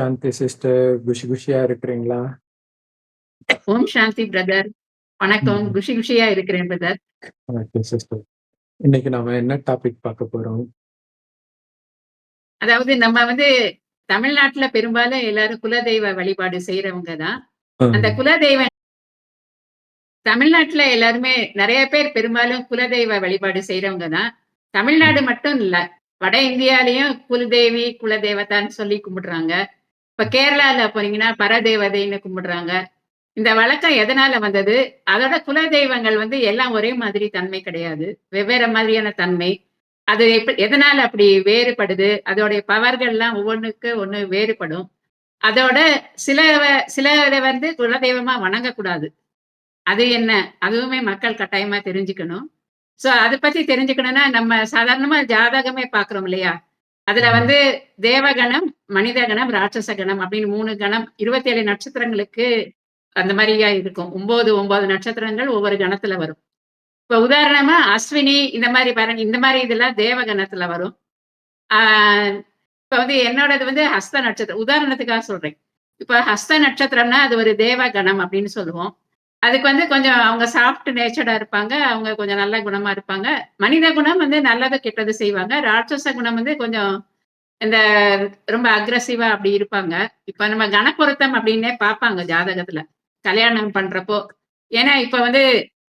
சாந்தி sister. குஷி குஷியா இருக்கிறீங்களா? ஓம் சாந்தி பிரதர். வணக்கம். குஷி குஷியா இருக்கிறேன் பிரதர். Okay sister. இன்னைக்கு நாம என்ன டாபிக் பார்க்க போறோம்? அதாவது நம்ம வந்து தமிழ்நாட்டுல பெரும்பாலும் எல்லாரும் குலதெய்வ வழிபாடு செய்றவங்க தான். அந்த. குலதெய்வ தமிழ்நாட்டுல எல்லாருமே நெறைய பேர் பெரும்பாலும் குலதெய்வ வழிபாடு செய்றவங்க தான். தமிழ்நாடு. மட்டும் இல்ல. வட இந்தியாலயும் குலதேவி, குலதேவதான்னு சொல்லி கும்பிடுறாங்க. இப்ப கேரளால போனீங்கன்னா பரதேவதைன்னு கும்பிடுறாங்க. இந்த வழக்கம் எதனால வந்தது? அதோட குலதெய்வங்கள் வந்து எல்லாம் ஒரே மாதிரி தன்மை கிடையாது. வெவ்வேறு மாதிரியான தன்மை. அது எப்படி எதனால அப்படி வேறுபடுது? அதோடைய பவர்கள்லாம் ஒவ்வொன்றுக்கு ஒண்ணு வேறுபடும். அதோட சில சில வந்து குலதெய்வமா வணங்கக்கூடாது. அது என்ன? அதுவுமே மக்கள் கட்டாயமா தெரிஞ்சுக்கணும். ஸோ அத பத்தி தெரிஞ்சுக்கணும்னா, நம்ம சாதாரணமா ஜாதகமே பார்க்குறோம் இல்லையா? அதுல. வந்து தேவகணம், மனித கணம், ராட்சச கணம் அப்படின்னு 3 கணம் 27 நட்சத்திரங்களுக்கு அந்த மாரியா இருக்கும். 9, 9 நட்சத்திரங்கள் ஒவ்வொரு கணத்துல வரும். இப்ப உதாரணமா அஸ்வினி இந்த மாரி பரணி இந்த மாரி இதெல்லாம் தேவகணத்துல வரும். ஆ இப்ப வந்து என்னோடது வந்து ஹஸ்த நட்சத்திரம். உதாரணத்துக்காக சொல்றேன். இப்ப ஹஸ்த நட்சத்திரம்னா அது ஒரு தேவ கணம் அப்படின்னு சொல்லுவோம். அதுக்கு வந்து கொஞ்சம் அவங்க சாஃப்ட் நேச்சர்டா இருப்பாங்க. அவங்க கொஞ்சம் நல்ல குணமா இருப்பாங்க. மனித குணம் வந்து நல்லது, கெட்டது செய்வாங்க. ராட்சச குணம் வந்து கொஞ்சம் இந்த ரொம்ப அக்ரஸிவா அப்படி இருப்பாங்க. இப்ப நம்ம கணப்பொருத்தம் அப்படின்னே பார்ப்பாங்க ஜாதகத்துல. கல்யாணம் பண்றப்போ. ஏன்னா இப்ப வந்து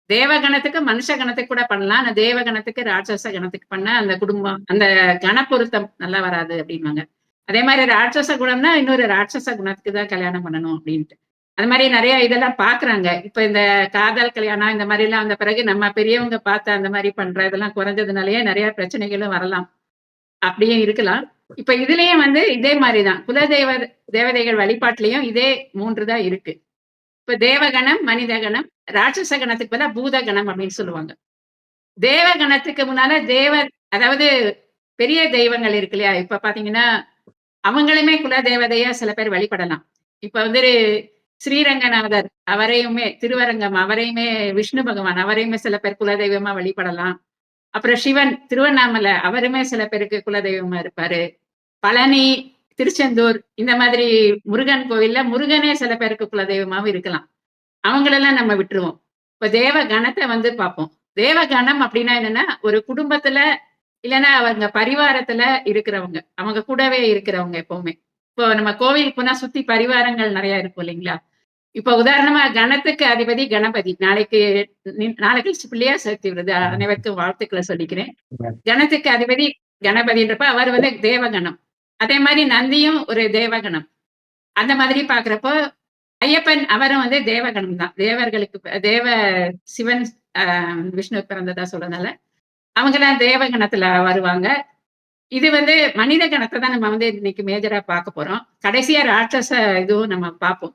தேவ கணத்துக்கு, மனுஷ கணத்துக்கு கூட பண்ணலாம். ஆனா தேவ கணத்துக்கு, ராட்சச கணத்துக்கு பண்ணா அந்த குடும்பம் அந்த கணப்பொருத்தம் நல்லா வராது அப்படின்வாங்க அதே மாதிரி ராட்சச குணம்னா இன்னொரு ராட்சச குணத்துக்கு தான் கல்யாணம் பண்ணணும் அப்படின்ட்டு. அது மாதிரி நிறைய இதெல்லாம் பாக்குறாங்க இப்ப இந்த காதல் கல்யாணம் இந்த மாதிரி எல்லாம் வந்த பிறகு நம்ம பெரியவங்க பார்த்த அந்த மாதிரி பண்ற இதெல்லாம் குறைஞ்சதுனாலயே நிறைய பிரச்சனைகளும் வரலாம். அப்படியும் இருக்கலாம். இப்ப இதுலயும் வந்து இதே மாதிரிதான் குலதெய்வ தேவதைகள் வழிபாட்டிலயும் இதே மூன்று தான் இருக்கு. இப்ப தேவகணம், மனித கணம், ராட்சச கணத்துக்கு பதிலாக பூதகணம் அப்படின்னு சொல்லுவாங்க. தேவ கணத்துக்கு முன்னால தேவ அதாவது பெரிய தெய்வங்கள் இருக்கு இல்லையா? இப்ப பாத்தீங்கன்னா அவங்களுமே குல தேவதையா சில பேர் வழிபடலாம். இப்ப வந்து ஸ்ரீரங்கநாதர் அவரையுமே திருவரங்கம் அவரையுமே விஷ்ணு பகவான் அவரையுமே சில பேர் குலதெய்வமா வழிபடலாம். அப்புறம் சிவன் திருவண்ணாமலை அவருமே சில பேருக்கு குலதெய்வமா இருப்பாரு. பழனி, திருச்செந்தூர் இந்த மாதிரி முருகன் கோவில்ல முருகனே சில பேருக்கு குலதெய்வமாவும் இருக்கலாம். அவங்களெல்லாம் நம்ம விட்டுருவோம். இப்ப தேவ கணத்த வந்து பார்ப்போம். தேவ கணம் அப்படின்னா என்னன்னா, ஒரு குடும்பத்துல இல்லன்னா அவங்க பரிவாரத்துல இருக்கிறவங்க. அவங்க கூடவே இருக்கிறவங்க எப்பவுமே. இப்போ நம்ம கோவிலுக்கு போனா சுத்தி பரிவாரங்கள் நெறைய இருக்கும் இல்லைங்களா? இப்ப உதாரணமா கணத்துக்கு அதிபதி கணபதி. நாளைக்கு நி நாளை கழிச்சு பிள்ளையார் வருது. ம். அனைவருக்கும் வாழ்த்துக்கள சொல்லிக்கிறேன். கணத்துக்கு அதிபதி கணபதின்றப்ப அவர் வந்து தேவகணம். அதே மாதிரி நந்தியும் ஒரு தேவகணம். அந்த மாதிரி பாக்குறப்போ ஐயப்பன் அவரும் வந்து தேவகணம் தான். தேவர்களுக்கு தேவ சிவன் விஷ்ணு பிறந்ததா சொல்றனால, அவங்கெல்லாம் தேவகணத்துல வருவாங்க. இது வந்து மனித கணத்தை தான் நம்ம வந்து இன்னைக்கு மேஜரா பார்க்க போறோம். கடைசியா ராட்சச இதுவும் நம்ம பார்ப்போம்.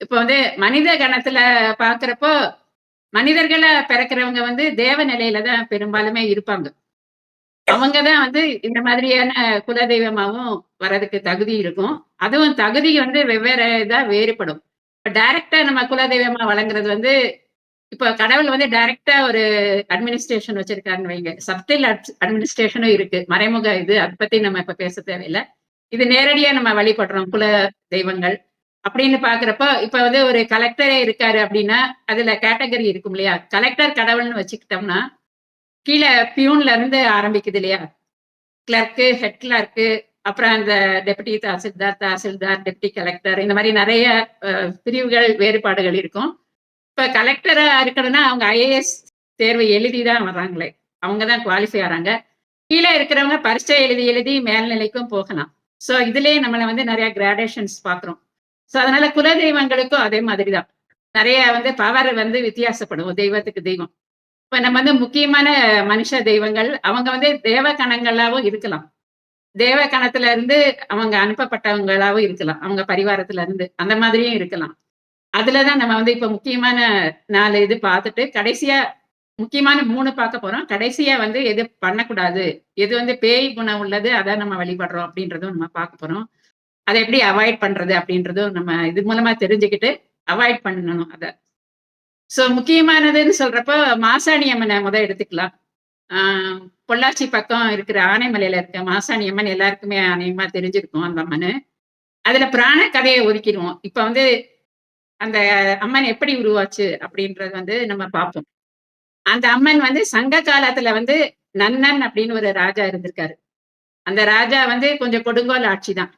இப்போ வந்து மனித கணத்துல பாக்குறப்போ மனிதர்களை பிறக்கிறவங்க வந்து தேவ நிலையில தான் பெரும்பாலுமே இருப்பாங்க. அவங்கதான் வந்து இந்த மாதிரியான குலதெய்வமாவும் வரதுக்கு தகுதி இருக்கும். அதுவும் தகுதி வந்து வெவ்வேறு இதா வேறுபடும். இப்ப டைரக்ட்டா நம்ம குலதெய்வமா வழங்குறது வந்து இப்ப கடவுள் வந்து டைரக்டா ஒரு அட்மினிஸ்ட்ரேஷன் வச்சிருக்காருன்னு வைங்க. சப்டில் அட் அட்மினிஸ்ட்ரேஷனும் இருக்கு. மறைமுக இது. அத பத்தி நம்ம இப்ப பேச தேவையில்ல. இது நேரடியா நம்ம வழிபடுறோம் குல தெய்வங்கள். அப்படின்னு பாக்குறப்போ இப்ப வந்து ஒரு கலெக்டரே இருக்காரு அப்படின்னா, அதுல கேட்டகரி இருக்கும் இல்லையா? கலெக்டர் கடவுள்னு வச்சுக்கிட்டோம்னா, கீழே பியூன்ல இருந்து ஆரம்பிக்குது இல்லையா? கிளர்க்கு, ஹெட் கிளர்க்கு, அப்புறம் அந்த deputy tahsildar, tahsildar, deputy collector இந்த மாதிரி நிறைய பிரிவுகள், வேறுபாடுகள் இருக்கும். இப்ப கலெக்டரா இருக்கணும்னா, அவங்க ஐஏஎஸ் தேர்வு எழுதி தான் வர்றாங்களே. அவங்க தான் குவாலிஃபை ஆறாங்க. கீழ இருக்கிறவங்க பரீட்சை எழுதி, எழுதி மேல்நிலைக்கும் போகலாம். ஸோ இதுலயே நம்மளை வந்து நிறைய கிராடேஷன்ஸ் பார்க்குறோம். ஸோ அதனால குலதெய்வங்களுக்கும் அதே மாதிரி தான். நிறைய வந்து பவர் வந்து வித்தியாசப்படும் தெய்வத்துக்கு தெய்வம். இப்ப நம்ம வந்து முக்கியமான மனுஷ தெய்வங்கள், அவங்க வந்து தேவ கணங்களாவும் இருக்கலாம். தேவ கணத்துல இருந்து அவங்க அனுப்பப்பட்டவங்களாவும் இருக்கலாம். அவங்க பரிவாரத்துல இருந்து. அந்த மாதிரியும் இருக்கலாம். அதுலதான் நம்ம வந்து இப்ப முக்கியமான நாலு இது பார்த்துட்டு, கடைசியா முக்கியமான மூணு பார்க்க போறோம். கடைசியா வந்து எது பண்ணக்கூடாது, எது வந்து பேய் குணம் உள்ளது, அதான் நம்ம வழிபடுறோம் அப்படின்றதும் நம்ம பார்க்க போறோம். அதை எப்படி அவாய்ட் பண்றது அப்படின்றதும் நம்ம இது மூலமா தெரிஞ்சுக்கிட்டு, அவாய்ட் பண்ணணும் அத. சோ முக்கியமானதுன்னு சொல்றப்போ, மாசாணி அம்மனை முத எடுத்துக்கலாம். ஆஹ் பொள்ளாச்சி பக்கம் இருக்கிற ஆனைமலையில இருக்க மாசாணி அம்மன் எல்லாருக்குமே அநேகமா தெரிஞ்சிருக்கும் அந்த அம்மனு. அதுல பிராண கதையை ஒதுக்கிடுவோம். இப்ப வந்து அந்த அம்மன் எப்படி உருவாச்சு அப்படின்றது வந்து நம்ம பார்ப்போம். அந்த அம்மன் வந்து சங்க காலத்துல வந்து நன்னன் அப்படின்னு ஒரு ராஜா இருந்திருக்காரு. அந்த ராஜா வந்து கொஞ்சம் கொடுங்கோல் ஆட்சி தான்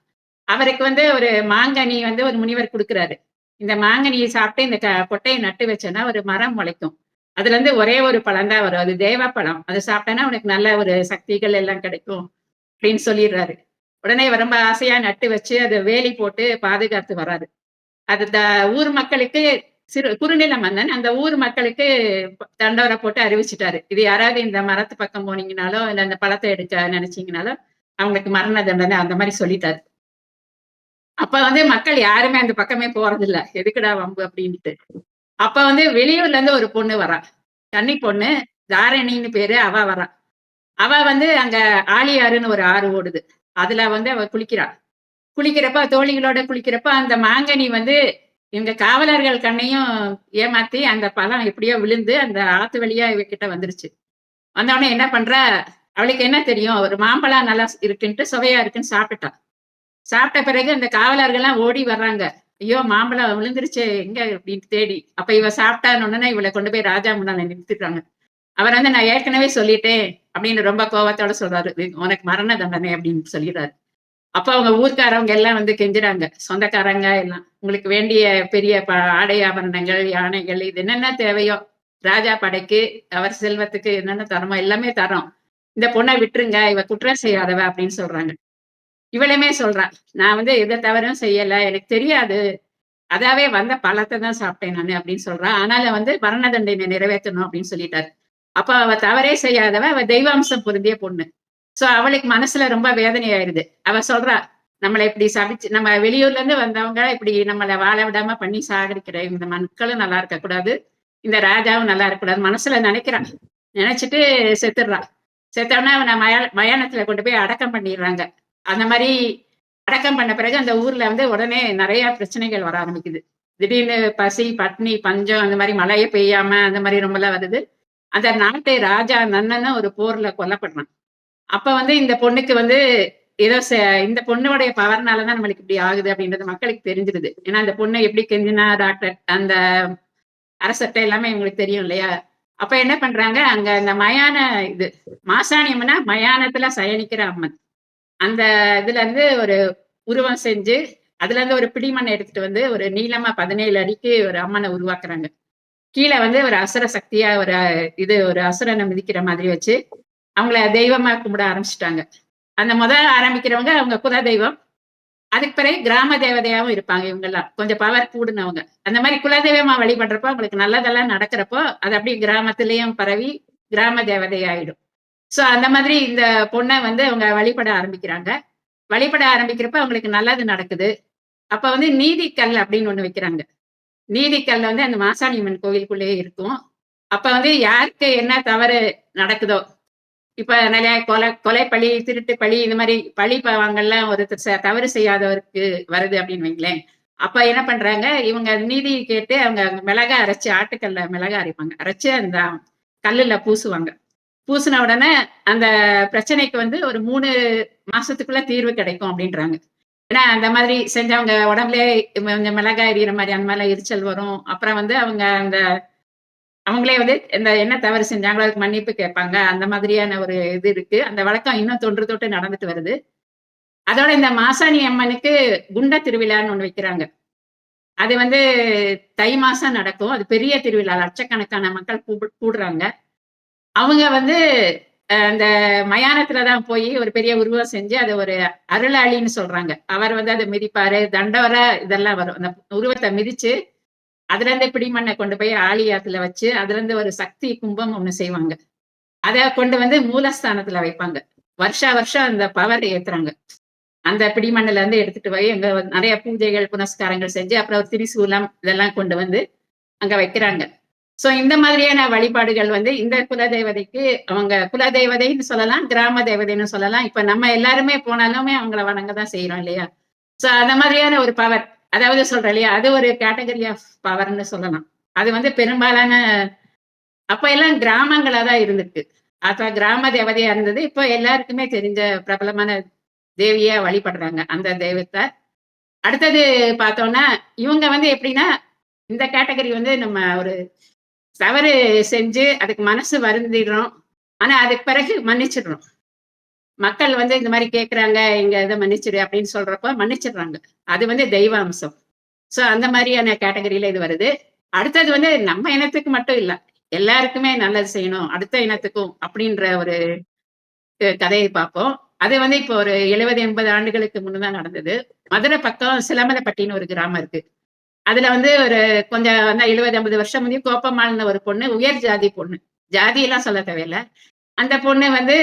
அவருக்கு வந்து ஒரு மாங்கனி வந்து ஒரு முனிவர் கொடுக்குறாரு. இந்த மாங்கனியை சாப்பிட்டு இந்த க- கொட்டையை நட்டு வச்சோன்னா ஒரு மரம் முளைக்கும். அதுல இருந்து ஒரே ஒரு பழம் தான் வரும். அது தேவ பழம். அது சாப்பிட்டேன்னா உனக்கு நல்ல ஒரு சக்திகள் எல்லாம் கிடைக்கும் அப்படின்னு சொல்லிடுறாரு. உடனே ரொம்ப ஆசையா நட்டு வச்சு அதை வேலி போட்டு பாதுகாத்து வராது அது த ஊர் மக்களுக்கு சிறு குறுநில மன்னன் அந்த ஊர் மக்களுக்கு தண்டவரை போட்டு அறிவிச்சிட்டாரு. இது யாராவது இந்த மரத்து பக்கம் போனீங்கனாலோ இல்ல அந்த பழத்தை எடுக்க நினைச்சீங்கனாலோ அவங்களுக்கு மரண தண்டனை அந்த மாதிரி சொல்லிட்டாரு. அப்ப வந்து மக்கள் யாருமே அந்த பக்கமே போறது இல்ல எதுக்குடா வம்பு? அப்படின்ட்டு. அப்ப வந்து வெளியூர்ல இருந்து ஒரு பொண்ணு வரா. தண்ணி பொண்ணு தாரணின்னு பேரு அவ வரா. அவ வந்து அங்க ஆழியாறுன்னு ஒரு ஆறு ஓடுது. அதுல வந்து அவ குளிக்கிறா. குளிக்கிறப்ப தோழிகளோட குளிக்கிறப்ப அந்த மாங்கனி வந்து இவங்க காவலர்கள் கண்ணையும் ஏமாத்தி அந்த பழம் எப்படியோ விழுந்து அந்த ஆத்து வழியா இவகிட்ட வந்துருச்சு. வந்த உடனே என்ன பண்றா? அவளுக்கு என்ன தெரியும்? ஒரு மாம்பழம் நல்லா இருக்குன்ட்டு சுவையா இருக்குன்னு சாப்பிட்டா. சாப்பிட்ட பிறகு அந்த காவலர்கள்லாம் ஓடி வர்றாங்க. ஐயோ மாம்பழம் விழுந்துருச்சு எங்க அப்படின்னு தேடி. அப்ப இவ சாப்பிட்டான்னு உடனே இவளை கொண்டு போய் ராஜா முன்னால நிறுத்திட்டாங்க அவர் வந்து நான் ஏற்கனவே சொல்லிட்டேன் அப்படின்னு ரொம்ப கோவத்தோட சொல்றாரு. உனக்கு மரண தண்டனை அப்படின்னு சொல்லிடுறாரு. அப்ப அவங்க ஊர்க்காரவங்க எல்லாம் வந்து கெஞ்சுறாங்க. சொந்தக்காரங்க எல்லாம் உங்களுக்கு வேண்டிய பெரிய ஆடை ஆபரணங்கள் யானைகள் இது என்னென்ன தேவையோ ராஜா படைக்கு அவர் செல்வத்துக்கு என்னென்ன தரமோ எல்லாமே தரோம் இந்த பொண்ணை விட்டுருங்க இவ குற்றம் செய்யாதவ அப்படின்னு சொல்றாங்க. இவளுமே சொல்றா நான் வந்து எதை தவறும் செய்யல எனக்கு தெரியாது. அதாவே வந்த பழத்தை தான் சாப்பிட்டேன் நான் அப்படின்னு சொல்றா. ஆனாலும் வந்து மரண தண்டனை நிறைவேற்றணும் அப்படின்னு சொல்லிட்டாரு. அப்ப அவ தவறே செய்யாதவ அவ தெய்வாம்சம் பொருந்திய பொண்ணு. சோ அவளுக்கு மனசுல ரொம்ப வேதனை ஆயிருது அவ சொல்றா நம்மளை இப்படி சபிச்சு நம்ம வெளியூர்ல இருந்து வந்தவங்க இப்படி நம்மளை வாழ விடாம பண்ணி சாகரிக்கிற இந்த மக்களும் நல்லா இருக்க கூடாது இந்த ராஜாவும் நல்லா இருக்கக்கூடாது. மனசுல நினைக்கிறான் நினைச்சிட்டு செத்துடுறான் செத்தவொடனே அவனை மயா மயானத்துல கொண்டு போய் அடக்கம் பண்ணிடுறாங்க. அந்த மாதிரி அடக்கம் பண்ண பிறகு அந்த ஊர்ல வந்து உடனே நிறைய பிரச்சனைகள் வர ஆரம்பிக்குது. திடீர்னு பசி பட்னி பஞ்சம் அந்த மாதிரி மழையே பெய்யாம அந்த மாதிரி ரொம்பலாம் வருது. அந்த நாட்டை ராஜா நன்னன்னு ஒரு போர்ல கொல்லப்படுறான். அப்ப வந்து இந்த பொண்ணுக்கு வந்து ஏதோ இந்த பொண்ணுடைய பவர்னாலதான் நம்மளுக்கு இப்படி ஆகுது அப்படின்றது மக்களுக்கு தெரிஞ்சிருது. ஏன்னா அந்த பொண்ணு எப்படி கெஞ்சினா டாக்டர் அந்த அரசட்டை எல்லாமே இவங்களுக்கு தெரியும் இல்லையா? அப்ப என்ன பண்றாங்க? அங்க அந்த மயான இது மாசாணியம்னா மயானத்துல சயனிக்கிற அம்மன். அந்த இதுல இருந்து ஒரு உருவம் செஞ்சு அதுல இருந்து ஒரு பிடிமண் எடுத்துட்டு வந்து ஒரு நீளமா பதினேழு அடிக்கு ஒரு அம்மனை உருவாக்குறாங்க. கீழே வந்து ஒரு அசுர சக்தியா ஒரு இது ஒரு அசுரனை மிதிக்கிற மாதிரி வச்சு அவங்கள தெய்வமா கும்பிட ஆரம்பிச்சிட்டாங்க. அந்த முதல் ஆரம்பிக்கிறவங்க அவங்க குல தெய்வம். அதுக்கு பிறகு கிராம தேவதையாவும் இருப்பாங்க இவங்கெல்லாம். கொஞ்சம் பவர் கூடுனவங்க. அந்த மாதிரி குலதெய்வமா வழிபடுறப்போ அவங்களுக்கு நல்லதெல்லாம் நடக்கிறப்போ அது அப்படியே கிராமத்திலயும் பரவி கிராம தேவதை ஆயிடும் சோ அந்த மாதிரி இந்த பொண்ணை வந்து அவங்க வழிபட ஆரம்பிக்கிறாங்க. வழிபட ஆரம்பிக்கிறப்ப அவங்களுக்கு நல்லது நடக்குது. அப்ப வந்து நீதிக்கல் அப்படின்னு ஒண்ணு வைக்கிறாங்க. நீதிக்கல் வந்து அந்த மாசாணியம்மன் கோவிலுக்குள்ளேயே இருக்கும். அப்ப வந்து யாருக்கு என்ன தவறு நடக்குதோ? இப்ப நிறைய கொலை கொலை பழி திருட்டு பழி இந்த மாதிரி பழி பாவங்கள்லாம் ஒருத்தர் செ- தவறு செய்யாதவருக்கு வருது அப்படின்னு வைங்களேன். அப்ப என்ன பண்றாங்க? இவங்க நீதி கேட்டு அவங்க மிளகா அரைச்சு ஆட்டுக்கல்ல மிளகா அரைப்பாங்க. அரைச்சு அந்த கல்லுல பூசுவாங்க. பூசின உடனே அந்த பிரச்சனைக்கு வந்து ஒரு மூணு மாசத்துக்குள்ள தீர்வு கிடைக்கும் அப்படின்றாங்க. ஏன்னா அந்த மாதிரி செஞ்சவங்க உடம்புலயே கொஞ்சம் மிளகாய் எரியிற மாதிரி அந்த மாதிரி எரிச்சல் வரும். அப்புறம் வந்து அவங்க அந்த அவங்களே வந்து இந்த என்ன தவறு செஞ்சாங்களோ அதுக்கு மன்னிப்பு கேட்பாங்க. அந்த மாதிரியான ஒரு இது இருக்கு. அந்த வழக்கம் இன்னும் தொன்று தொட்டு நடந்துட்டு வருது. அதோட இந்த மாசாணி அம்மனுக்கு குண்ட திருவிழான்னு ஒன்று வைக்கிறாங்க. அது வந்து தை மாசம் நடக்கும். அது பெரிய திருவிழா. லட்சக்கணக்கான மக்கள் கூடு- கூடுறாங்க. அவங்க வந்து அந்த மயானத்துலதான் போய் ஒரு பெரிய உருவம் செஞ்சு அதை ஒரு அருளாளின்னு சொல்றாங்க. அவர் வந்து அதை மிதிப்பாரு தண்டவர இதெல்லாம் வரும். அந்த உருவத்தை மிதிச்சு அதுல இருந்து பிடிமண்ணை கொண்டு போய் ஆலியாத்துல வச்சு அதுல இருந்து ஒரு சக்தி கும்பம் ஒண்ணு செய்வாங்க. அதை கொண்டு வந்து மூலஸ்தானத்துல வைப்பாங்க. வருஷா வருஷம் அந்த பவர் ஏத்துறாங்க. அந்த பிடிமண்ணுல இருந்து எடுத்துட்டு போய் அங்க நிறைய பூஜைகள் புனஸ்காரங்கள் செஞ்சு அப்புறம் திரிசூலம் இதெல்லாம் கொண்டு வந்து அங்க வைக்கிறாங்க. சோ இந்த மாதிரியான வழிபாடுகள் வந்து இந்த குலதெய்வதைக்கு அவங்க குலதெய்வதைன்னு சொல்லலாம் கிராம தேவதைன்னு சொல்லலாம். இப்ப நம்ம எல்லாருமே போனாலுமே அவங்கள வணங்க தான் செய்யறோம் இல்லையா? சோ அந்த மாதிரியான ஒரு பவர் அதாவது சொல்றேன் இல்லையா? அது ஒரு கேட்டகரி ஆஃப் பவர்னு சொல்லலாம். அது வந்து பெரும்பாலான அப்ப எல்லாம் கிராமங்களா தான் இருந்திருக்கு. அப்ப கிராம தேவதையா இருந்தது. இப்போ எல்லாருக்குமே தெரிஞ்ச பிரபலமான தேவியா வழிபடுறாங்க அந்த தெய்வத்தை. அடுத்தது பார்த்தோம்னா, இவங்க வந்து எப்படின்னா, இந்த கேட்டகரி வந்து நம்ம ஒரு தவறு செஞ்சு அதுக்கு மனசு வருந்திடுறோம். ஆனா, அதுக்கு பிறகு மன்னிச்சிடுறோம். மக்கள் வந்து இந்த மாதிரி கேட்கறாங்க, எங்க இதை மன்னிச்சிடு அப்படின்னு சொல்றப்ப மன்னிச்சிடுறாங்க. அது வந்து தெய்வ அம்சம். சோ அந்த மாதிரியான கேட்டகரியில இது வருது. அடுத்தது வந்து நம்ம இனத்துக்கு மட்டும் இல்ல. எல்லாருக்குமே நல்லது செய்யணும். அடுத்த இனத்துக்கும் அப்படின்ற ஒரு கதையை பார்ப்போம். அது வந்து இப்போ ஒரு 70, 80 ஆண்டுகளுக்கு முன்னதான் நடந்தது. மதுரை பக்கம் சிலம்பலப்பட்டின்னு ஒரு கிராமம் இருக்கு. அதுல வந்து ஒரு கொஞ்சம் அந்த 70, 80 வருஷம் முந்தைய கோப்பம்மாள்னு ஒரு பொண்ணு, உயர் ஜாதி பொண்ணு. ஜாதி எல்லாம் சொல்ல தேவையில்ல. அந்த பொண்ணு வந்து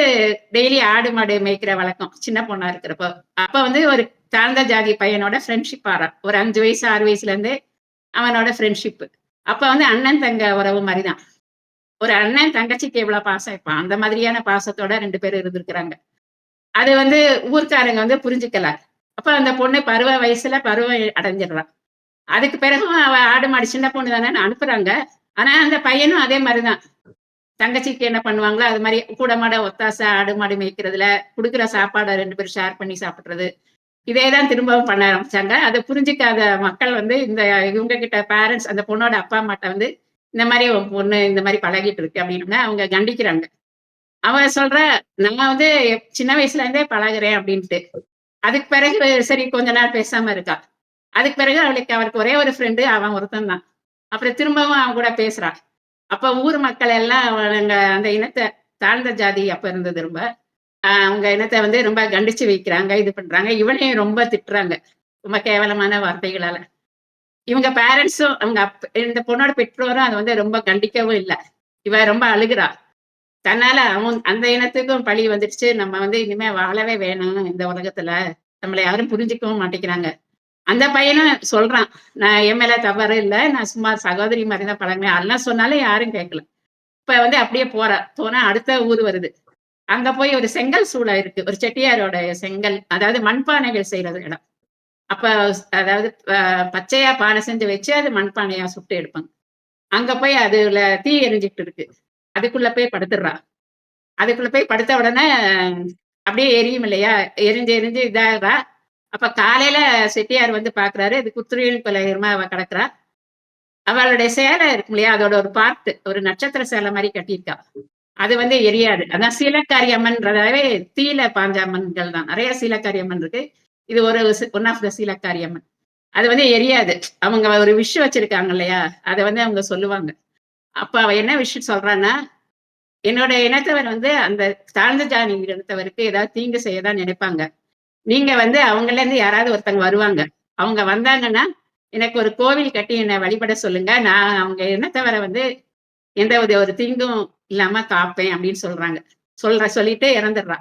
டெய்லி ஆடு, மாடு மேய்க்கிற வழக்கம். சின்ன பொண்ணா இருக்கிறப்போ. அப்ப வந்து ஒரு தாழ்ந்த ஜாதி பையனோட ஃப்ரெண்ட்ஷிப் ஆறா. ஒரு அஞ்சு வயசு, ஆறு வயசுல இருந்தே அவனோட ஃப்ரெண்ட்ஷிப். அப்ப வந்து அண்ணன், தங்க உறவு மாதிரிதான் ஒரு அண்ணன் தங்கச்சிக்கு எவ்வளவு பாசம் இருப்பான் அந்த மாதிரியான பாசத்தோட ரெண்டு பேரும் இருந்திருக்கிறாங்க. அது வந்து ஊர்க்காரங்க வந்து புரிஞ்சுக்கல. அப்ப அந்த பொண்ணு பருவ வயசுல பருவம் அடைஞ்சிடுறான் அதுக்கு பிறகும் அவ ஆடு, மாடு சின்ன பொண்ணு தானே அனுப்புறாங்க. ஆனா அந்த பையனும் அதே மாதிரிதான் தங்கச்சிக்கு என்ன பண்ணுவாங்களோ, அது மாதிரி கூட மாட ஒத்தாசை ஆடு, மாடு மேய்க்கிறதுல, குடுக்குற சாப்பாட ரெண்டு பேரும் ஷேர் பண்ணி சாப்பிடுறது. இதே தான் திரும்பவும் பண்ண ஆரம்பிச்சாங்க. அதை புரிஞ்சுக்காத மக்கள் வந்து இந்த இவங்க கிட்ட பேரண்ட்ஸ் அந்த பொண்ணோட அப்பா, அம்மாட்ட வந்து இந்த மாதிரி பொண்ணு இந்த மாதிரி பழகிட்டு இருக்கு அப்படின்னா அவங்க கண்டிக்கிறாங்க. அவ சொல்ற நான் வந்து சின்ன வயசுல இருந்தே பழகுறேன் அப்படின்ட்டு. அதுக்கு பிறகு சரி கொஞ்ச நாள் பேசாம இருக்கா. அதுக்கு பிறகு அவளுக்கு அவருக்கு ஒரே ஒரு ஃப்ரெண்டு அவன் ஒருத்தன் தான். அப்புறம் திரும்பவும் அவன் கூட பேசுறா. அப்ப ஊர் மக்கள் எல்லாம் அவங்க அந்த இனத்தை தாழ்ந்த ஜாதி அப்ப இருந்தது ரொம்ப. அவங்க இனத்தை வந்து ரொம்ப கண்டிச்சு வைக்கிறாங்க, இது பண்றாங்க. இவனையும் ரொம்ப திட்டுறாங்க. ரொம்ப கேவலமான வார்த்தைகளால. இவங்க பேரண்ட்ஸும் அவங்க அப் இந்த பொண்ணோட பெற்றோரும் அதை வந்து ரொம்ப கண்டிக்கவும் இல்ல. இவ ரொம்ப அழுகுறா. தன்னால அவன் அந்த இனத்துக்கும் பழி வந்துடுச்சு. நம்ம வந்து இனிமே வாழவே வேணும் இந்த உலகத்துல. நம்மளை யாரும் புரிஞ்சுக்கவும் மாட்டேங்கிறாங்க. அந்த பையனும் சொல்றான். நான் என் மேல தவறு இல்ல. நான் சும்மா சகோதரி மாதிரி தான் பழகுனேன். அதெல்லாம் சொன்னாலும் யாரும் கேட்கல. இப்ப வந்து அப்படியே போறா. போனா அடுத்த ஊர் வருது. அங்க போய் ஒரு செங்கல் சூளை இருக்கு. ஒரு செட்டியாரோட செங்கல். அதாவது மண்பானைகள் செய்யறது இடம். அப்ப அதாவது பச்சையா பானை செஞ்சு வச்சு அது மண்பானையா சுட்டு எடுப்பாங்க. அங்க போய் அதுல தீ எரிஞ்சிட்டு இருக்கு. அதுக்குள்ள போய் படுத்துடுறா. அதுக்குள்ள போய் படுத்த உடனே அப்படியே எரியும் இல்லையா? எரிஞ்சு எரிஞ்சு இதாகிறா அப்ப காலையில செட்டியார் வந்து பாக்குறாரு இது குத்துயிர் பலகிரமா அவ கிடக்குறா. அவளுடைய சேலை இருக்கும் இல்லையா? அதோட ஒரு பார்ட் ஒரு நட்சத்திர சேலை மாதிரி கட்டியிருக்கா. அது வந்து எரியாது. அதான் சீலக்காரி அம்மன்றதாவே தீல பாஞ்ச அம்மன்கள் தான். நிறைய சீலக்காரி அம்மன் இருக்கு. இது ஒரு ஒன் ஆஃப் த சீலக்காரி அம்மன். அது வந்து எரியாது. அவங்க ஒரு விஷ் வச்சிருக்காங்க இல்லையா? அத வந்து அவங்க சொல்லுவாங்க. அப்ப அவ என்ன விஷயம் சொல்றான்னா, என்னோட இனத்தவர் வந்து அந்த தாழ்ந்த ஜாதி இனத்தவருக்கு ஏதாவது தீங்கு செய்யதான் நினைப்பாங்க. நீங்க வந்து அவங்கலேருந்து யாராவது ஒருத்தங்க வருவாங்க. அவங்க வந்தாங்கன்னா, எனக்கு ஒரு கோவில் கட்டி என்ன வழிபட சொல்லுங்க. நான் அவங்க இனத்தவர வந்து எந்த ஒரு ஒரு தீங்கும் இல்லாம காப்பேன் அப்படின்னு சொல்றாங்க. சொல்ற சொல்லிட்டு இறந்துடுறா.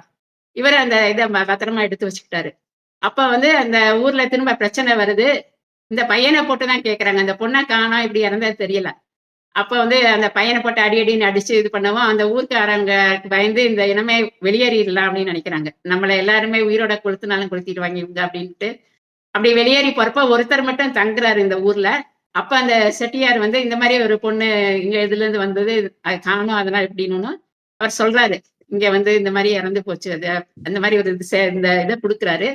இவர் அந்த இத பத்திரமா எடுத்து வச்சுக்கிட்டாரு. அப்ப வந்து அந்த ஊர்ல திரும்ப பிரச்சனை வருது. இந்த பையனை போட்டு தான் அந்த பொண்ணை காணோம் இப்படி இறந்தது தெரியல. அப்ப வந்து அந்த பையனை போட்டு அடி அடின்னு அடிச்சு இது பண்ணவும், அந்த ஊருக்காரங்க பயந்து இந்த இனமே வெளியேறிடலாம் அப்படின்னு நினைக்கிறாங்க. நம்மள எல்லாருமே உயிரோட கொளுத்துனாலும் கொளுத்திடுவாங்க இவங்க அப்படின்ட்டு. அப்படி வெளியேறி போறப்ப ஒருத்தர் மட்டும் தங்குறாரு இந்த ஊர்ல. அப்ப அந்த செட்டியார் வந்து இந்த மாதிரி ஒரு பொண்ணு இங்க இதுல இருந்து வந்தது. அது காணோம் அதெல்லாம் எப்படின்னு அவர் சொல்றாரு. இங்க வந்து இந்த மாதிரி இறந்து போச்சு அது. அந்த மாதிரி ஒரு இது இந்த இதை குடுக்குறாரு.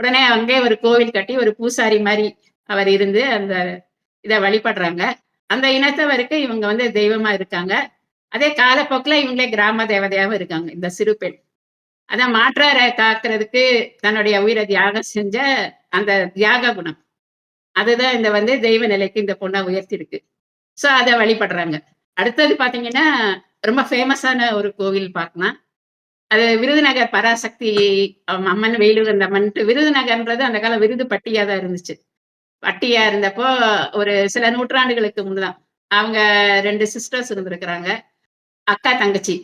உடனே அங்கே ஒரு கோவில் கட்டி ஒரு பூசாரி மாதிரி அவர் இருந்து அந்த இதை வழிபடுறாங்க. அந்த இனத்தவருக்கு இவங்க வந்து தெய்வமா இருக்காங்க. அதே காலப்போக்குல இவங்களே கிராம தேவதையாவும் இருக்காங்க. இந்த சிறு பெண். அதான் மாற்றார காக்குறதுக்கு தன்னுடைய உயிர தியாகம் செஞ்ச அந்த தியாக குணம். அதுதான் இந்த வந்து தெய்வ நிலைக்கு இந்த பொண்ணை உயர்த்தி இருக்கு சோ அதை வழிபடுறாங்க. அடுத்தது பார்த்தீங்கன்னா, ரொம்ப ஃபேமஸான ஒரு கோவில் பார்க்கலாம். அது விருதுநகர் பராசக்தி அம்மன், வேலூர் அந்த அம்மன்ட்டு விருதுநகர்ன்றது அந்த காலம் விருது பட்டியாக தான் இருந்துச்சு. பட்டியா இருந்தப்போ ஒரு சில நூற்றாண்டுகளுக்கு முன்னதான் அவங்க ரெண்டு சிஸ்டர்ஸ் இருந்திருக்கிறாங்க. அக்கா, தங்கச்சி.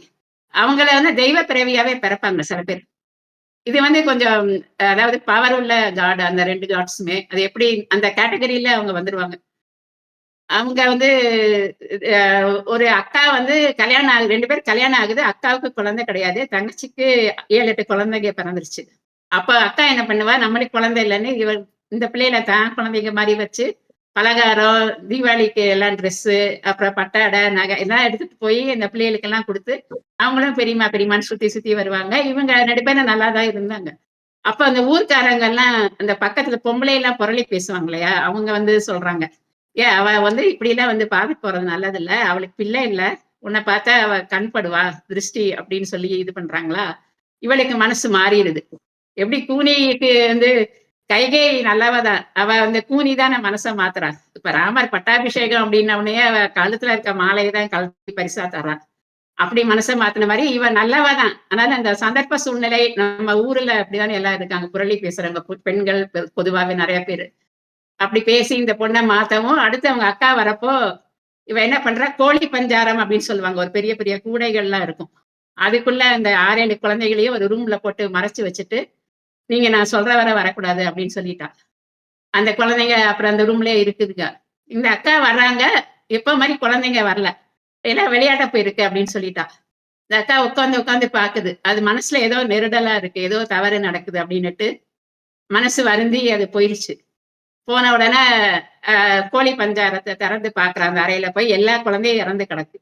அவங்கள வந்து தெய்வ பிறவியாவே பிறப்பாங்க சில பேர். இது வந்து கொஞ்சம் அதாவது பவர் உள்ள காட் அந்த ரெண்டு காட்ஸுமே. அது எப்படி அந்த கேட்டகரியில அவங்க வந்துருவாங்க. அவங்க வந்து ஒரு அக்கா வந்து கல்யாணம் ஆகுது ரெண்டு பேரும் கல்யாணம் ஆகுது. அக்காவுக்கு குழந்தை கிடையாது. தங்கச்சிக்கு 7, 8 குழந்தைங்க பிறந்துருச்சு. அப்ப அக்கா என்ன பண்ணுவா, நம்மளுக்கு குழந்தை இல்லைன்னு இவர் இந்த பிள்ளைகள தான் குழந்தைங்க மாதிரி வச்சு, பலகாரம், தீபாவளிக்கு எல்லாம் ட்ரெஸ்ஸு, அப்புறம் பட்டாடை, நகை எல்லாம் எடுத்துட்டு போய் இந்த பிள்ளைகளுக்கு எல்லாம் குடுத்து, அவங்களும் பெரியம்மா, பெரியம்மான்னு சுத்தி சுத்தி வருவாங்க. இவங்க 2 பேரும் நல்லா தான் இருந்தாங்க. அப்ப அந்த ஊர்க்காரங்க எல்லாம் அந்த பக்கத்துல பொம்பளை எல்லாம் புரளி பேசுவாங்க இல்லையா? அவங்க வந்து சொல்றாங்க ஏன் அவ வந்து இப்படி எல்லாம் வந்து பார்க்க போறது நல்லது இல்ல அவளுக்கு பிள்ளை இல்ல. உன்னை பார்த்தா அவ கண்படுவா திருஷ்டி அப்படின்னு சொல்லி இது பண்றாங்களா? இவளுக்கு மனசு மாறிடுது. எப்படி கூனிக்கு வந்து கைகை நல்லவதான் அவ வந்து கூனி தான் மனசை மாத்துறா. இப்ப ராமர் பட்டாபிஷேகம் அப்படின்னவுடனே அவ கழுத்துல இருக்க மாலையை தான் கழுத்து பரிசா தர்றா. அப்படி மனசை மாத்தின மாதிரி இவன் நல்லவதான். அதனால அந்த சந்தர்ப்ப சூழ்நிலை நம்ம ஊர்ல அப்படிதானே எல்லாம் இருக்காங்க. புரளி பேசுறவங்க பெண்கள் பொதுவாகவே பொதுவாவே நிறைய பேரு. அப்படி பேசி இந்த பொண்ணை மாத்தவும் அடுத்து அவங்க அக்கா வரப்போ இவ என்ன பண்றா? கோழி பஞ்சாரம் அப்படின்னு சொல்லுவாங்க. ஒரு பெரிய பெரிய கூடைகள்லாம் இருக்கும். அதுக்குள்ள அந்த ஆறேழு குழந்தைகளையும் ஒரு ரூம்ல போட்டு மறைச்சு வச்சுட்டு நீங்க நான் சொல்ற வர வரக்கூடாது அப்படின்னு சொல்லிட்டா. அந்த குழந்தைங்க அப்புறம் அந்த ரூம்லயே இருக்குதுங்க. இந்த அக்கா வர்றாங்க. எப்ப மாதிரி குழந்தைங்க வரல. ஏன்னா விளையாட போயிருக்கு அப்படின்னு சொல்லிட்டா. இந்த அக்கா உட்காந்து உட்காந்து பாக்குது. அது மனசுல ஏதோ நெருடலா இருக்கு. ஏதோ தவறு நடக்குது அப்படின்னுட்டு மனசு வருந்தி அது போயிடுச்சு போன உடனே ஆஹ், கோழி பஞ்சாரத்தை திறந்து பாக்குற அந்த அறையில போய் எல்லா குழந்தையும் இறந்து கிடக்கு.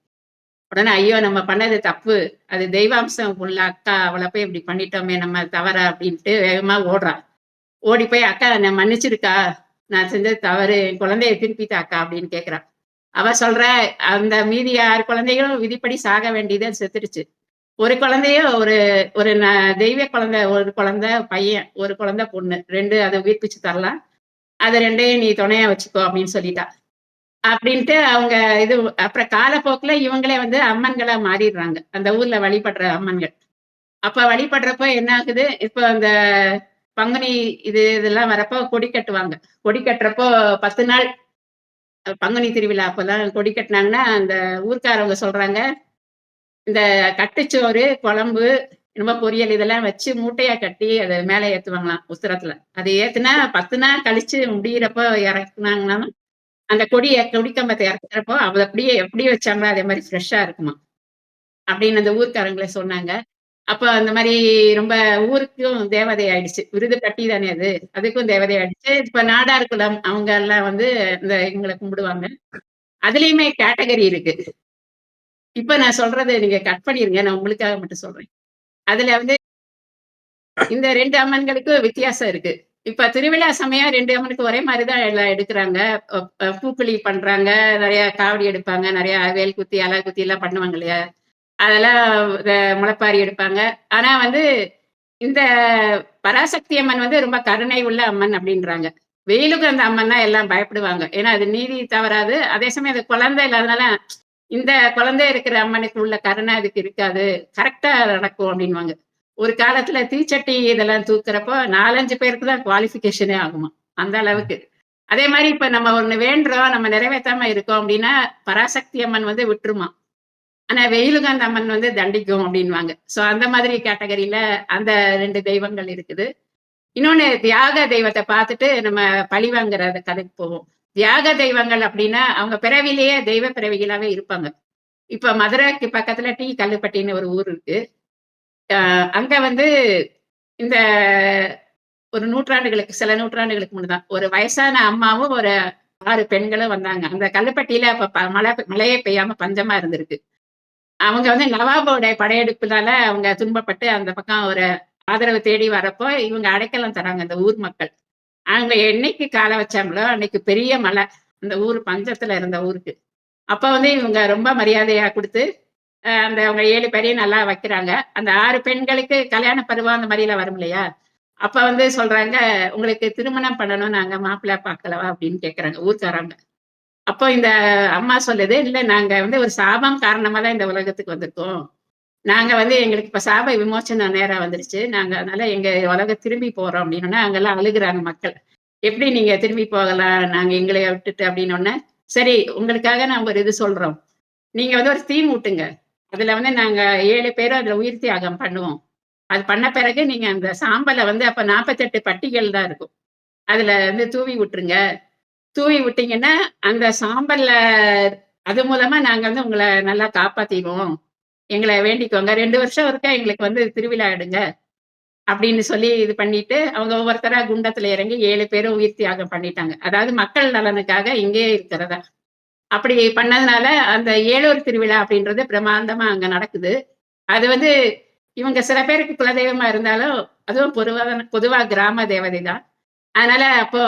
உடனே ஐயோ நம்ம பண்ணது தப்பு. அது தெய்வாம்சம் உள்ள அக்கா அவளை போய் இப்படி பண்ணிட்டோமே நம்ம தவற? அப்படின்ட்டு வேகமா ஓடுறா. ஓடி போய் அக்கா என்னை மன்னிச்சிருக்கா? நான் செஞ்சது தவறு. என் குழந்தைய திருப்பித்தா அக்கா? அப்படின்னு கேட்கிறான் அவ சொல்ற அந்த மீதி ஆறு குழந்தைகளும் விதிப்படி சாக வேண்டியது செத்துடுச்சு. ஒரு குழந்தையும் ஒரு ஒரு ந- தெய்வ குழந்தை ஒரு குழந்தை பையன் ஒரு குழந்தை பொண்ணு. ரெண்டு அதை உயிர்ப்பிச்சு தரலாம். அது ரெண்டையும் நீ துணையா வச்சுக்கோ அப்படின்னு சொல்லிட்டா. அப்படின்ட்டு அவங்க இது அப்புறம் காலப்போக்குல இவங்களே வந்து அம்மன்களா மாறிடுறாங்க. அந்த ஊர்ல வழிபடுற அம்மன்கள். அப்ப வழிபடுறப்போ என்ன ஆகுது? இப்போ அந்த பங்குனி இது இதெல்லாம் வரப்போ கொடி கட்டுவாங்க. கொடி கட்டுறப்போ பத்து நாள் பங்குனி திருவிழா அப்போதான் கொடி கட்டினாங்கன்னா அந்த ஊர்க்காரவங்க சொல்றாங்க இந்த கட்டுச்சோறு குழம்பு என்னமோ பொரியல் இதெல்லாம் வச்சு மூட்டையா கட்டி அதை மேலே ஏத்துவாங்களாம் உத்தரத்துல. அதை ஏத்துனா பத்து நாள் கழிச்சு முடியிறப்ப இறக்குனாங்கன்னா அந்த கொடியை கொடிக்கம்பத்தை இறக்குறப்போ அவ அப்படியே எப்படி வச்சாங்களோ? அதே மாதிரி ஃப்ரெஷ்ஷா இருக்குமா? அப்படின்னு அந்த ஊர்க்காரங்களை சொன்னாங்க. அப்ப அந்த மாதிரி ரொம்ப ஊருக்கும் தேவதை ஆயிடுச்சு. விருது பட்டி தானே அது. அதுக்கும் தேவதை ஆயிடுச்சு. இப்ப நாடார் குலம் அவங்க எல்லாம் வந்து இந்த எங்களை கும்பிடுவாங்க. அதுலயுமே கேட்டகரி இருக்கு. இப்ப நான் சொல்றது நீங்க கட் பண்ணிருங்க. நான் உங்களுக்காக மட்டும் சொல்றேன். அதுல வந்து இந்த ரெண்டு அம்மன்களுக்கும் வித்தியாசம் இருக்கு. இப்ப திருவிழா சமயம் ரெண்டு அம்மனுக்கு ஒரே மாதிரிதான் எல்லாம் எடுக்கிறாங்க. பூக்குழி பண்றாங்க. நிறைய காவடி எடுப்பாங்க. நிறைய வேல் குத்தி அலை குத்தி எல்லாம் பண்ணுவாங்க இல்லையா? அதெல்லாம் முளைப்பாரி எடுப்பாங்க. ஆனா வந்து இந்த பராசக்தி அம்மன் வந்து ரொம்ப கருணை உள்ள அம்மன் அப்படின்றாங்க. வெயிலுக்கு அந்த அம்மன் தான் எல்லாம் பயப்படுவாங்க. ஏன்னா அது நீதி தவறாது. அதே சமயம் அது குழந்தை இல்லாதனால இந்த குழந்தை இருக்கிற அம்மனுக்கு உள்ள கருணை அதுக்கு இருக்காது. கரெக்டா நடக்கும் அப்படின்வாங்க ஒரு காலத்துல தீச்சட்டி இதெல்லாம் தூக்குறப்போ நாலஞ்சு பேருக்கு தான் குவாலிஃபிகேஷனே ஆகுமா அந்த அளவுக்கு. அதே மாதிரி இப்ப நம்ம ஒண்ணு வேண்டுறோம் நம்ம நிறைவேற்றாம இருக்கோம் அப்படின்னா பராசக்தி அம்மன் வந்து விட்டுருமா ஆனா வெயிலுகாந்த அம்மன் வந்து தண்டிக்கும் அப்படின்வாங்க. சோ அந்த மாதிரி கேட்டகரியில அந்த ரெண்டு தெய்வங்கள் இருக்குது. இன்னொன்னு தியாக தெய்வத்தை பார்த்துட்டு நம்ம பழி வாங்குற கதைக்கு போவோம். தியாக தெய்வங்கள் அப்படின்னா அவங்க பிறவிலேயே தெய்வ பிறவிகளாவே இருப்பாங்க. இப்ப மதுரைக்கு பக்கத்துல டி கல்லுப்பட்டின்னு ஒரு ஊர் இருக்கு. அங்க வந்து இந்த ஒரு நூற்றாண்டுகளுக்கு சில நூற்றாண்டுகளுக்கு முன்னதான் ஒரு வயசான அம்மாவும் ஒரு ஆறு பெண்களும் வந்தாங்க. அந்த கல்லுப்பட்டியில அப்ப மழை மழையே பெய்யாம பஞ்சமா இருந்திருக்கு. அவங்க வந்து நவாபோட படையெடுப்புனால அவங்க துன்பப்பட்டு அந்த பக்கம் ஒரு ஆதரவு தேடி வரப்போ இவங்க அடைக்கலம் தராங்க அந்த ஊர் மக்கள். அவங்க என்னைக்கு காலை வச்சாங்களோ அன்னைக்கு பெரிய மழை. அந்த ஊர் பஞ்சத்துல இருந்த ஊருக்கு. அப்ப வந்து இவங்க ரொம்ப மரியாதையா கொடுத்து அந்த அவங்க ஏழு பேரையும் நல்லா வைக்கிறாங்க. அந்த ஆறு பெண்களுக்கு கல்யாண பருவம் அந்த மாதிரி எல்லாம் வரும் இல்லையா? அப்ப வந்து சொல்றாங்க உங்களுக்கு திருமணம் பண்ணணும் நாங்க மாப்பிள்ளை பார்க்கலவா? அப்படின்னு கேக்குறாங்க ஊர்க்காரங்க. அப்போ இந்த அம்மா சொல்லுது இல்ல நாங்க வந்து ஒரு சாபம் காரணமா தான் இந்த உலகத்துக்கு வந்திருக்கோம். நாங்க வந்து எங்களுக்கு இப்ப சாப விமோச்சன நேரம் வந்துருச்சு. நாங்க அதனால எங்க உலக திரும்பி போறோம். அப்படின்னா அங்கெல்லாம் அழுகுறாங்க மக்கள். எப்படி நீங்க திரும்பி போகலாம்? நாங்க எங்களை விட்டுட்டு அப்படின்னு சரி உங்களுக்காக நாங்க ஒரு இது சொல்றோம். நீங்க வந்து ஒரு தீம் விட்டுங்க அதுல வந்து நாங்க ஏழு பேரும் அதுல உயிர் தியாகம் பண்ணுவோம். அது பண்ண பிறகு நீங்க அந்த சாம்பலை வந்து அப்ப நாற்பத்தெட்டு பட்டிகள் தான் இருக்கும். அதுல வந்து தூவி விட்டுருங்க. தூவி விட்டீங்கன்னா அந்த சாம்பல்ல அது மூலமா நாங்க வந்து உங்களை நல்லா காப்பாத்திடுவோம். எங்களை வேண்டிக்கோங்க. ரெண்டு வருஷம் ஒருக்கா எங்களுக்கு வந்து திருவிழா எடுங்க. அப்படின்னு சொல்லி இது பண்ணிட்டு அவங்க ஒவ்வொருத்தரா குண்டத்துல இறங்கி ஏழு பேரும் உயிர் தியாகம் பண்ணிட்டாங்க. அதாவது மக்கள் நலனுக்காக இங்கே இருக்கிறதா. அப்படி பண்ணதுனால அந்த ஏழூர் திருவிழா அப்படின்றது பிரமாண்டமா அங்க நடக்குது. அது வந்து இவங்க சில பேருக்கு குலதெய்வமா இருந்தாலும் அதுவும் பொதுவாக பொதுவா கிராம தேவதை தான். அதனால அப்போ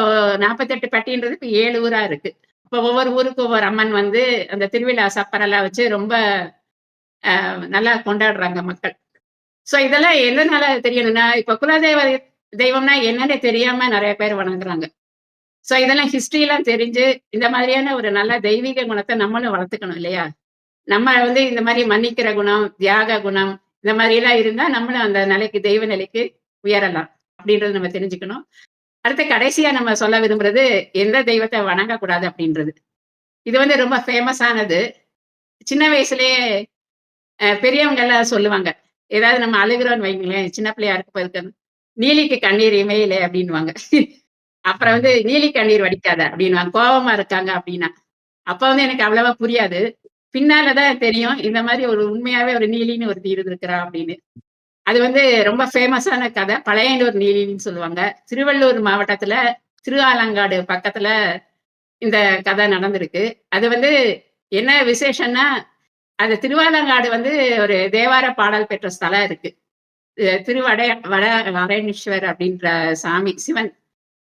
நாற்பத்தெட்டு பட்டின்றது இப்போ ஏழு ஊரா இருக்கு. இப்போ ஒவ்வொரு ஊருக்கு ஒவ்வொரு அம்மன் வந்து அந்த திருவிழா சப்பரெல்லாம் வச்சு ரொம்ப நல்லா கொண்டாடுறாங்க மக்கள். சோ இதெல்லாம் எதனால தெரியணும்னா இப்ப குலதெய்வ தெய்வம்னா என்னன்னு தெரியாம நிறைய பேர் வணங்குறாங்க. சோ இதெல்லாம் ஹிஸ்டரி எல்லாம் தெரிஞ்சு இந்த மாதிரியான ஒரு நல்ல தெய்வீக குணத்தை நம்மளும் வளர்த்துக்கணும் இல்லையா? நம்ம வந்து இந்த மாதிரி மன்னிக்கிற குணம் தியாக குணம் இந்த மாதிரி எல்லாம் இருந்தா நம்மளும் அந்த நிலைக்கு தெய்வ நிலைக்கு உயரலாம் அப்படின்றத நம்ம தெரிஞ்சுக்கணும். அடுத்து கடைசியா நம்ம சொல்ல விரும்புறது எந்த தெய்வத்தை வணங்கக்கூடாது அப்படின்றது. இது வந்து ரொம்ப ஃபேமஸானது சின்ன வயசுலயே பெரியவங்க எல்லாம் சொல்லுவாங்க ஏதாவது நம்ம அழுகிறோன்னு வைங்களேன் சின்ன பிள்ளையா இருக்க போயிருக்கணும் நீலிக்கு கண்ணீர் இமையிலே அப்படின்வாங்க அப்புறம் வந்து நீலி கண்ணீர் வடிக்காத அப்படின்னு கோபமா இருக்காங்க அப்படின்னா அப்ப வந்து எனக்கு அவ்வளவா புரியாது. பின்னாலதான் தெரியும் இந்த மாதிரி ஒரு உண்மையாவே ஒரு நீலின்னு ஒரு தீர்வு இருக்கிறா அப்படின்னு. அது வந்து ரொம்ப ஃபேமஸான கதை. பழையனூர் நீலின்னு சொல்லுவாங்க. திருவள்ளூர் மாவட்டத்துல திருஆலங்காடு பக்கத்துல இந்த கதை நடந்திருக்கு. அது வந்து என்ன விசேஷம்னா அது திருவாலங்காடு வந்து ஒரு தேவார பாடல் பெற்ற ஸ்தலம் இருக்கு. திருவடைய திருவடை வட வரணீஸ்வர் அப்படின்ற சாமி சிவன்.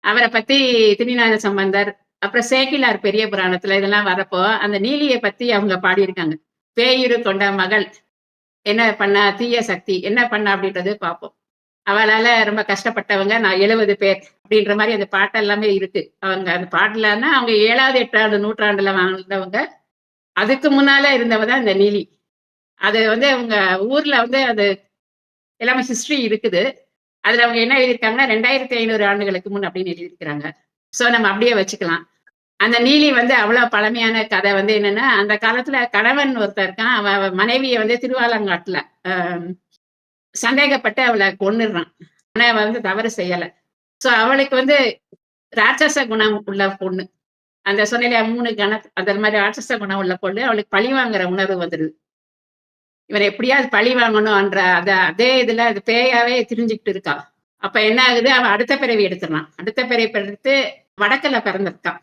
அவரை பத்தி திருநாத சம்பந்தர் அப்புறம் சேக்கிலார் பெரிய புராணத்துல இதெல்லாம் வரப்போ அந்த நீலியை பத்தி அவங்க பாடியிருக்காங்க. பேயுரு கொண்ட மகள் என்ன பண்ணா தீய சக்தி என்ன பண்ணா அப்படின்றது பார்ப்போம். அவளால ரொம்ப கஷ்டப்பட்டவங்க நான் எழுபது பேர் அப்படின்ற மாதிரி அந்த பாட்டு எல்லாமே இருக்கு. அவங்க அந்த பாட்டுலன்னா அவங்க ஏழாவது எட்டாவது நூற்றாண்டுல வாழ்ந்தவங்க. அதுக்கு முன்னால இருந்தவ தான் இந்த நீலி. அது வந்து அவங்க ஊர்ல வந்து அது எல்லாமே ஹிஸ்டரி இருக்குது. அதுல அவங்க என்ன எழுதியிருக்காங்கன்னா ரெண்டாயிரத்தி ஐநூறு ஆண்டுகளுக்கு முன் அப்படின்னு எழுதியிருக்கிறாங்க. சோ நம்ம அப்படியே வச்சுக்கலாம். அந்த நீலி வந்து அவ்வளவு பழமையான கதை வந்து என்னன்னா அந்த காலத்துல கணவன் ஒருத்தர் இருக்கான். அவன் மனைவியை வந்து திருவாலங்காட்டுல ஆஹ், சந்தேகப்பட்டு அவளை கொண்டுடுறான் ஆனா அவ வந்து தவறு செய்யல. சோ அவளுக்கு வந்து ராட்சச குணம் உள்ள பொண்ணு. அந்த சொன்னையில மூணு கண அந்த மாதிரி ராட்சச குணம் உள்ள பொண்ணு. அவளுக்கு பழி வாங்குற உணர்வு வந்துடுது இவன் எப்படியாவது பழி வாங்கணும்ன்ற அத அதே இதுல அது பேயாவே திரிஞ்சுக்கிட்டு இருக்கா. அப்ப என்ன ஆகுது? அவன் அடுத்த பிறவி எடுத்துறான் அடுத்த பிறவி எடுத்து வடக்குல பிறந்திருக்கான்.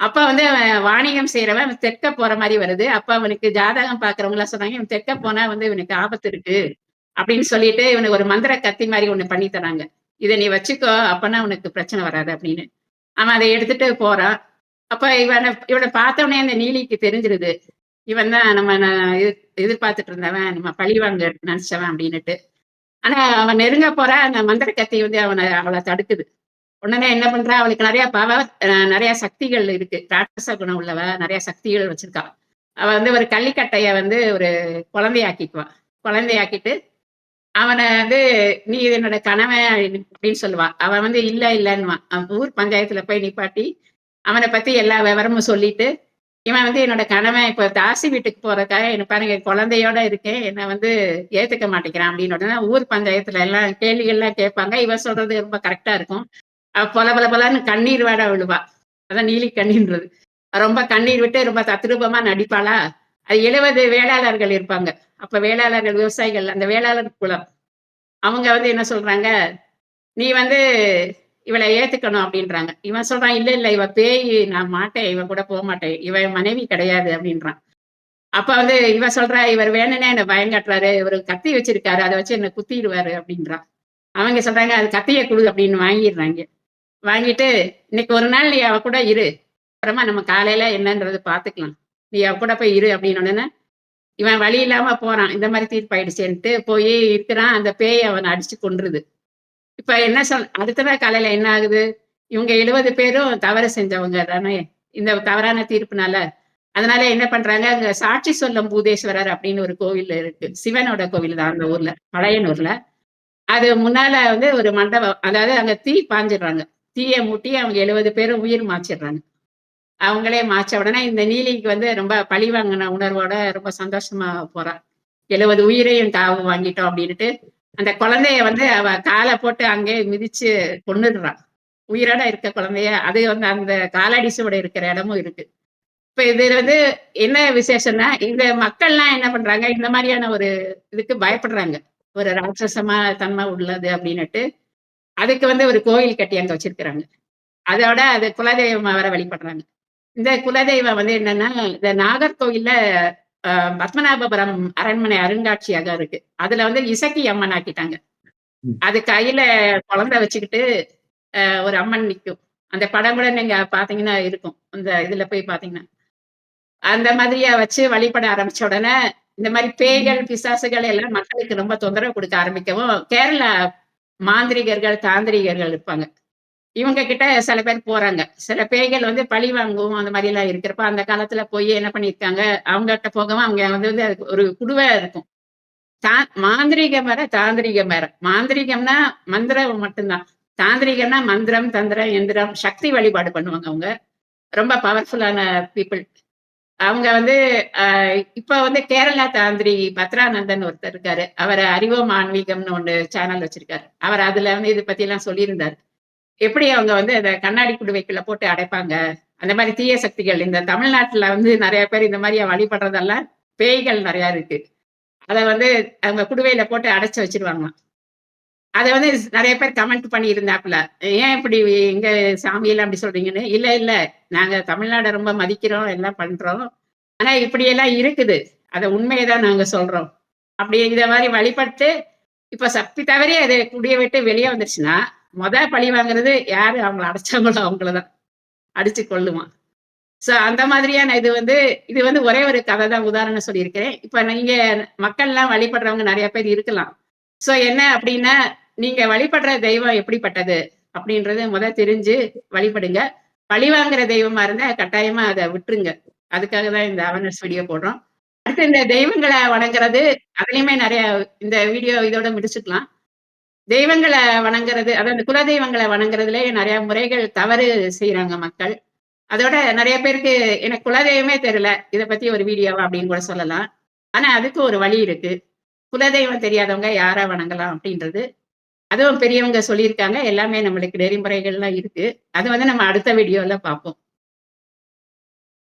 அப்ப வந்து அவன் வாணிகம் செய்யறவன் அவன் தெற்க போற மாதிரி வருது. அப்ப அவனுக்கு ஜாதகம் பாக்குறவங்க எல்லாம் சொன்னாங்க இவன் தெற்க போனா வந்து இவனுக்கு ஆபத்து இருக்கு. அப்படின்னு சொல்லிட்டு இவனுக்கு ஒரு மந்திர கத்தி மாதிரி ஒண்ணு பண்ணி தராங்க. இதை நீ வச்சுக்கோ அப்பனா உனக்கு பிரச்சனை வராது அப்படின்னு. அவன் அதை எடுத்துட்டு போறான். அப்ப இவனை இவனை பார்த்த உடனே அந்த நீலிக்கு தெரிஞ்சிருது. இவன் தான் நம்ம எதிர்பார்த்துட்டு இருந்தவன் நம்ம பழிவாங்க நினைச்சவன் அப்படின்னுட்டு. ஆனா அவன் நெருங்க போற அந்த மந்திர கத்தி வந்து அவனை அவளை தடுக்குது. உடனே என்ன பண்றா? அவளுக்கு நிறைய பவ நிறைய சக்திகள் இருக்கு. ராட்சச குணம் உள்ளவ நிறைய சக்திகள் வச்சிருக்கா. அவ வந்து ஒரு கள்ளிக்கட்டைய வந்து ஒரு குழந்தையாக்கிக்குவான் குழந்தையாக்கிட்டு அவனை வந்து நீ இது என்னோட கணவன் அப்படின்னு சொல்லுவா. அவன் வந்து இல்ல இல்லன்னுவான் அவன் ஊர் பஞ்சாயத்துல போய் நிப்பாட்டி அவனை பத்தி எல்லா விவரமும் சொல்லிட்டு இவன் வந்து என்னோட கணவன் இப்ப தாசி வீட்டுக்கு போறதுக்காக என்ன பாருங்க குழந்தையோட இருக்கேன் என்ன வந்து ஏத்துக்க மாட்டேங்கிறான் அப்படின்னு உடனே ஊர் பஞ்சாயத்துல எல்லாம் கேள்விகள்லாம் கேட்பாங்க. இவன் சொல்றது ரொம்ப கரெக்டா இருக்கும். பொல பொல பொலன்னு கண்ணீர் வாட விழுவா. அதான் நீலி கண்ணீர்ன்றது. ரொம்ப கண்ணீர் விட்டு ரொம்ப தத்ரூபமா நடிப்பாளா? அது எழுபது வேளாளர்கள் இருப்பாங்க. அப்ப வேளாளர்கள் விவசாயிகள் அந்த வேளாளர் குலம். அவங்க வந்து என்ன சொல்றாங்க? நீ வந்து இவளை ஏத்துக்கணும் அப்படின்றாங்க. இவன் சொல்றான் இல்ல இல்ல இவ பேய் நான் மாட்டேன் இவன் கூட போக மாட்டேன். இவ மனைவி கிடையாது அப்படின்றான். அப்ப வந்து இவ சொல்றா இவர் வேணும்னே என்ன பயங்காட்டுறாரு இவரு இவர் கத்தி வச்சிருக்காரு. அதை வச்சு என்ன குத்திடுவாரு அப்படின்றான் அவங்க சொல்றாங்க அது கத்திய கொடு அப்படின்னு வாங்கிடுறாங்க. வாங்கிட்டு இன்னைக்கு ஒரு நாள் நீ அவ கூட இரு. அப்புறமா நம்ம காலையில என்னன்றது பாத்துக்கலாம் நீ அவ கூட போய் இரு அப்படின்னு உடனே இவன் வழி இல்லாம போறான். இந்த மாதிரி தீர்ப்பாயிடுச்சேன்ட்டு போய் இருக்கிறான். அந்த பேய் அவனை அடிச்சு கொன்றுது. இப்ப என்ன சொல் அடுத்த நாள் காலையில என்ன ஆகுது? இவங்க எழுபது பேரும் தவறு செஞ்சவங்க தானே. இந்த தவறான தீர்ப்புனால. அதனால என்ன பண்றாங்க? அங்க சாட்சி சொல்லும் பூதேஸ்வரர் அப்படின்னு ஒரு கோவில் இருக்கு. சிவனோட கோவில் தான் அந்த ஊர்ல பழையனூர்ல அது முன்னால வந்து ஒரு மண்டபம் அதாவது அங்க தீ பாஞ்சிடுறாங்க. தீயை மூட்டி அவங்க எழுபது பேரும் உயிர் மாச்சிடுறாங்க. அவங்களே மாச்ச உடனே இந்த நீலிக்கு வந்து ரொம்ப பழி வாங்கின உணர்வோட ரொம்ப சந்தோஷமா போறா. எழுபது உயிரையும் காவு வாங்கிட்டோம் அப்படின்னுட்டு அந்த குழந்தைய வந்து அவ காலை போட்டு அங்கேயே மிதிச்சு கொண்டுடுறான் உயிரோட இருக்க குழந்தைய. அது வந்து அந்த காலடிசோட இருக்கிற இடமும் இருக்கு. இப்ப இது வந்து என்ன விசேஷம்னா இந்த மக்கள்லாம் என்ன பண்றாங்க? இந்த மாதிரியான ஒரு இதுக்கு பயப்படுறாங்க. ஒரு ராட்சசமா தன்மை உள்ளது அப்படின்னுட்டு. அதுக்கு வந்து ஒரு கோயில் கட்டி அங்க வச்சிருக்கிறாங்க. அதோட அது குலதெய்வம் வர வழிபடுறாங்க. இந்த குலதெய்வம் வந்து என்னன்னா இந்த நாகர்கோவில்ல பத்மநாபபுரம் அரண்மனை அருங்காட்சியகம் இருக்கு. அதுல வந்து இசக்கி அம்மன் ஆக்கிட்டாங்க. அது கையில குழந்தை வச்சுக்கிட்டு ஒரு அம்மன் நிக்கும். அந்த படம் கூட நீங்க பார்த்தீங்கன்னா இருக்கும். அந்த இதுல போய் பார்த்தீங்கன்னா. அந்த மாதிரியா வச்சு வழிபட ஆரம்பிச்ச உடனே, இந்த மாரி பேய்கள், பிசாசுகள் எல்லாம் மக்களுக்கு ரொம்ப தொந்தரவு குடுக்க ஆரம்பிக்கவும், கேரளா மாந்திரிகர்கள், தாந்திரிகர்கள் இருப்பாங்க. இவங்க கிட்ட சில பேர் போறாங்க. சில பேய்கள் வந்து பழி வாங்கும் அந்த மாதிரி எல்லாம் இருக்கிறப்ப, அந்த காலத்துல போய் என்ன பண்ணிருக்காங்க அவங்ககிட்ட போகவும் அவங்க வந்து வந்து ஒரு குடுவை இருக்கும். தா மாந்திரிகம் வேற, தாந்திரிகம் வேற. மாந்திரீகம்னா மந்திரம் மட்டும் தான். மந்திரம், தந்திரம், எந்திரம், சக்தி வழிபாடு பண்ணுவாங்க அவங்க. ரொம்ப பவர்ஃபுல்லான பீப்புள் அவங்க வந்து அ இப்ப வந்து கேரளா தாந்திரி பத்ரானந்தன் ஒருத்தர் இருக்காரு. அவர் அறிவோம் ஆன்மீகம்னு ஒன்று சேனல் வச்சிருக்காரு. அவர் அதுல வந்து இதை பத்தி எல்லாம் சொல்லியிருந்தாரு. எப்படி அவங்க வந்து அத கண்ணாடி குடுவைக்குள்ள போட்டு அடைப்பாங்க. அந்த மாதிரி தீய சக்திகள் இந்த தமிழ்நாட்டுல வந்து நிறைய பேர் இந்த மாதிரி வழிபடுறதெல்லாம் பேய்கள் நிறைய இருக்கு. அத வந்து அவங்க குடுவையில போட்டு அடைச்சு வச்சிருவாங்களாம் அத வந்து நிறைய பேர் கமெண்ட் பண்ணியிருந்தாப்புல. ஏன் இப்படி எங்க சாமியெல்லாம் அப்படி சொல்றீங்கன்னு. இல்ல, இல்ல. நாங்க தமிழ்நாடை ரொம்ப மதிக்கிறோம், எல்லாம் பண்றோம். ஆனா இப்படி எல்லாம் இருக்குது. அத உண்மையைதான் நாங்க சொல்றோம். அப்படி இந்த மாதிரி வழிபட்டு, இப்ப சக்தி தவறி அது குடிய விட்டு வெளியே வந்துருச்சுன்னா, மொத பழி வாங்குறது யாரு அவங்கள அடைச்சாங்களோ அவங்கள தான். அடிச்சு கொள்ளுவான் ஸோ அந்த மாதிரியான இது வந்து இது வந்து ஒரே ஒரு கதை தான் உதாரணம் சொல்லியிருக்கிறேன். இப்ப நீங்க மக்கள்லாம் வழிபடுறவங்க நிறைய பேர் இருக்கலாம். ஸோ என்ன அப்படின்னா, நீங்க வழிபடுற தெய்வம் எப்படிப்பட்டது? அப்படின்றது முத தெரிஞ்சு வழிபடுங்க. பழி வாங்குற தெய்வமா இருந்தா கட்டாயமா அத விட்டுருங்க. அதுக்காக தான் இந்த அவேர்னஸ் வீடியோ போடுறோம். அடுத்து இந்த தெய்வங்கள வணங்குறது, அதுலயுமே நிறைய இந்த வீடியோ இதோட முடிச்சுக்கலாம். தெய்வங்களை வணங்குறது, அதாவது குலதெய்வங்களை வணங்குறதுலேயே நிறைய முறைகள் தவறு செய்யறாங்க மக்கள். அதோட நிறைய பேருக்கு எனக்கு குலதெய்வமே தெரியல. இத பத்தி ஒரு வீடியோவா அப்படின்னு கூட சொல்லலாம். ஆனா அதுக்கு ஒரு வழி இருக்கு. குலதெய்வம் தெரியாதவங்க யாரா வணங்கலாம் அப்படின்றது. அதுவும் பெரியவங்க சொல்லியிருக்காங்க. எல்லாமே நம்மளுக்கு நெறிமுறைகள்லாம் இருக்கு. அது வந்து நம்ம அடுத்த வீடியோல பார்ப்போம்.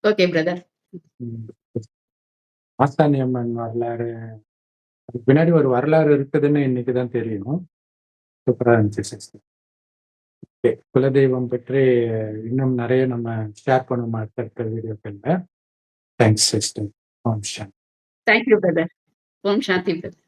Okay brother. ஆசானியம்மன் வரலாறு பின்னாடி ஒரு வரலாறு இருக்குதுன்னு இன்னைக்கு தான் தெரியும். சூப்பராக இருந்துச்சு சிஸ்டர். ஓகே. குலதெய்வம் பற்றி இன்னும் நிறைய நம்ம ஷேர் பண்ணுவோம் அடுத்தடுத்த வீடியோக்கள்ல. Thanks sister. Om Shanti. Thank you brother. ஓம் சாந்தி பிரதர்.